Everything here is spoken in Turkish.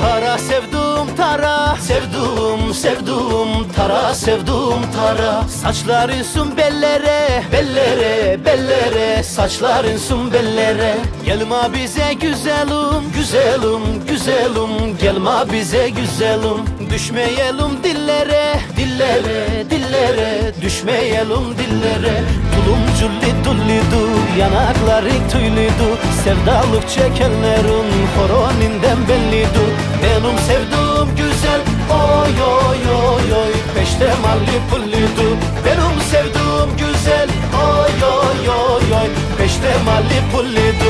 Tara sevdum tara. Sevdum sevdum tara Sevdum tara. Saçların sun bellere Bellere. Bellere Saçların sun bellere Gelma bize güzelim Güzelim güzelim. Gelma bize güzelim. Düşmeyelim dillere Dillere dillere. Düşmeyelim dillere. Tulumculli dullidu Yanakları tüylüdü. Sevdalık çekenlerin Horoninden bellidu Benim sevduğum güzel Oy oy oy oy. Peşte malli pullidu Benim sevduğum güzel Oy oy oy oy. Peşte malli pullidu